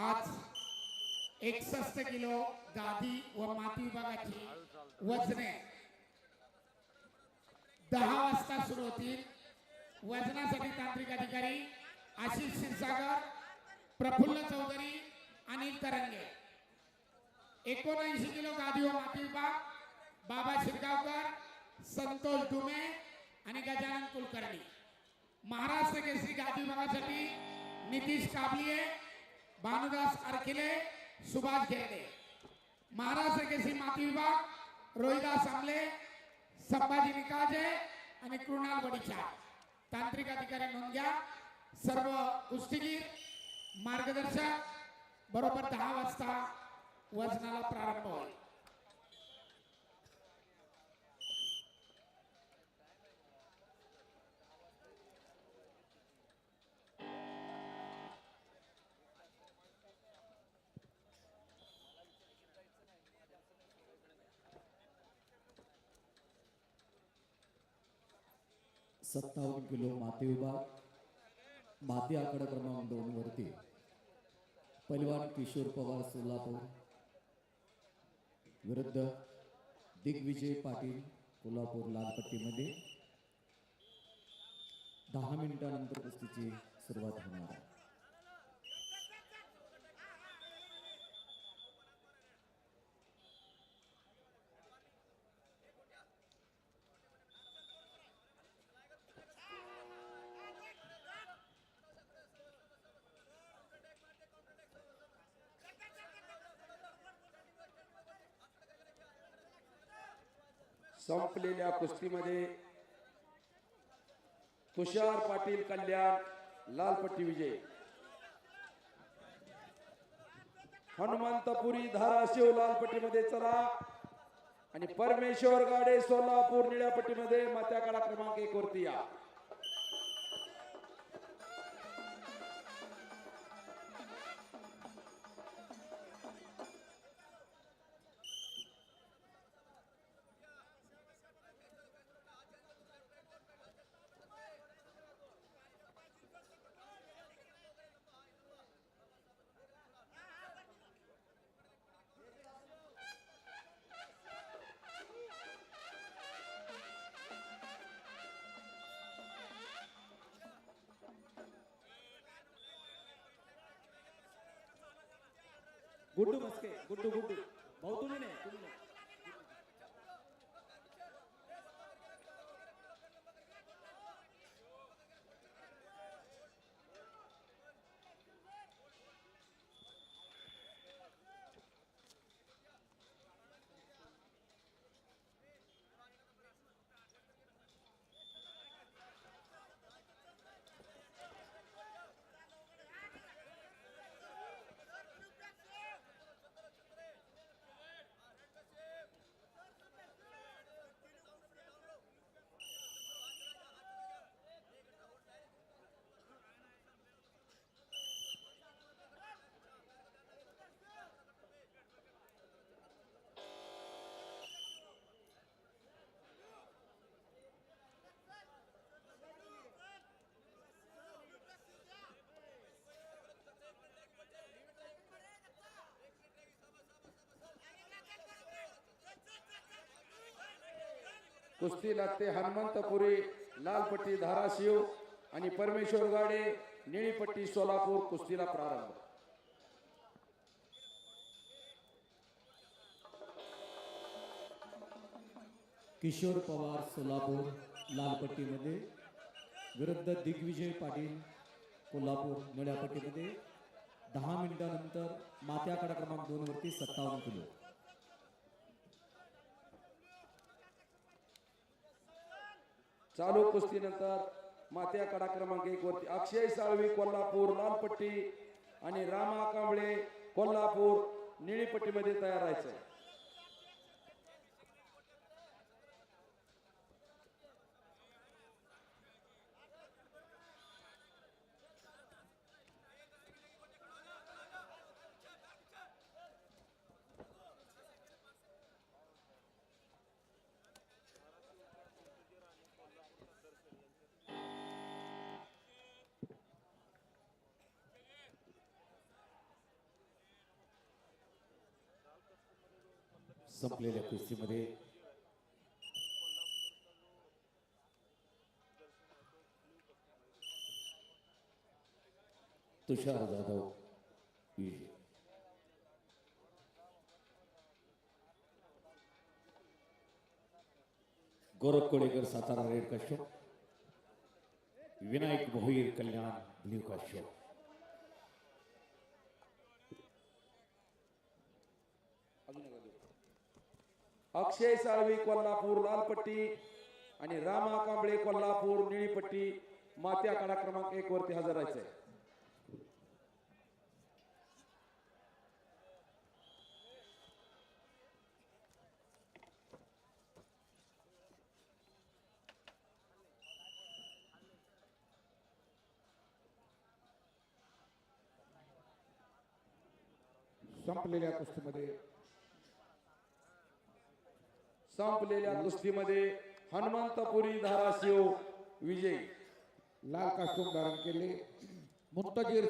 आज एकसष्ट किलो गादी व माती विभागाची वजने. दहा वाजता सुरू होतील. वजनासाठी तांत्रिक अधिकारी आशिष क्षीरसागर प्रफुल्ल चौधरी अनिल तरंगे. एकोणऐंशी किलो गादी व माती विभाग बाबा शिरगावकर संतोष डुमे आणि गजानन कुलकर्णी. महाराष्ट्र केसरी गादी विभागासाठी नितीश काबलिये भानुदास अरखिले सुभाष घेरडे. महाराष्ट्र केसी माती विभाग रोहिदास आमले संभाजी निकाजे आणि कृणाल बडीचा तांत्रिक अधिकारी नोंद घ्या. सर्व कुस्तीगीर मार्गदर्शक बरोबर दहा वाजता वजनाला प्रारंभ होईल. सत्तावन्न किलो माती विभाग माती आकडा क्रमांक दोन वरती. पैलवान किशोर पवार सोलापूर. विरुद्ध दिग्विजय पाटील कोल्हापूर लालपट्टीमध्ये. दहा मिनिटानंतर कुस्तीची सुरुवात होणार आहे. संपलेल्या कुस्तीमध्ये तुषार पाटील कल्याण लालपट्टी विजय. हनुमंतपुरी धाराशिव लालपट्टीमध्ये चला. आणि परमेश्वर गाडे सोलापूर निळ्या पट्टीमध्ये मात्याकडा क्रमांक एक वरती या. गुड्डू मस्के गुड्डू गुड्डू. भाऊ तुम्ही नाही तुम्ही नाही. कुस्ती लागते हनुमंतपुरी लालपट्टी धाराशिव आणि परमेश्वर गाडे निळीपट्टी सोलापूर कुस्तीला प्रारंभ. किशोर पवार सोलापूर लालपट्टीमध्ये विरुद्ध दिग्विजय पाटील कोल्हापूर निळ्या पट्टीमध्ये दहा मिनिटानंतर मात्याकडा क्रमांक दोनवरती सत्तावन्न किलो. चालू कुस्तीनंतर मात्या कडा क्रमांक एक वरती अक्षय साळवी कोल्हापूर लालपट्टी आणि रामा कांबळे कोल्हापूर निळीपट्टीमध्ये तयार राहायचं. संपलेल्या कुस्तीमध्ये. तुषार जाधव. विजय गौरव कोळेकर सातारा रेड कश्यप विनायक भोईर, कल्याण ब्ल्यू कश्यप अक्षय साळवी कोल्हापूर लालपट्टी आणि रामा कांबळे कोल्हापूर निळीपट्टी मात्या काळा क्रमांक एक वरती हजर राहायचंय. संपलेल्या कुस्तीमध्ये संपलेल्या कुस्तीमध्ये हनुमंतपुरी धाराशिव विजय. लाल कास्टूम धारण केले. मुंतजीर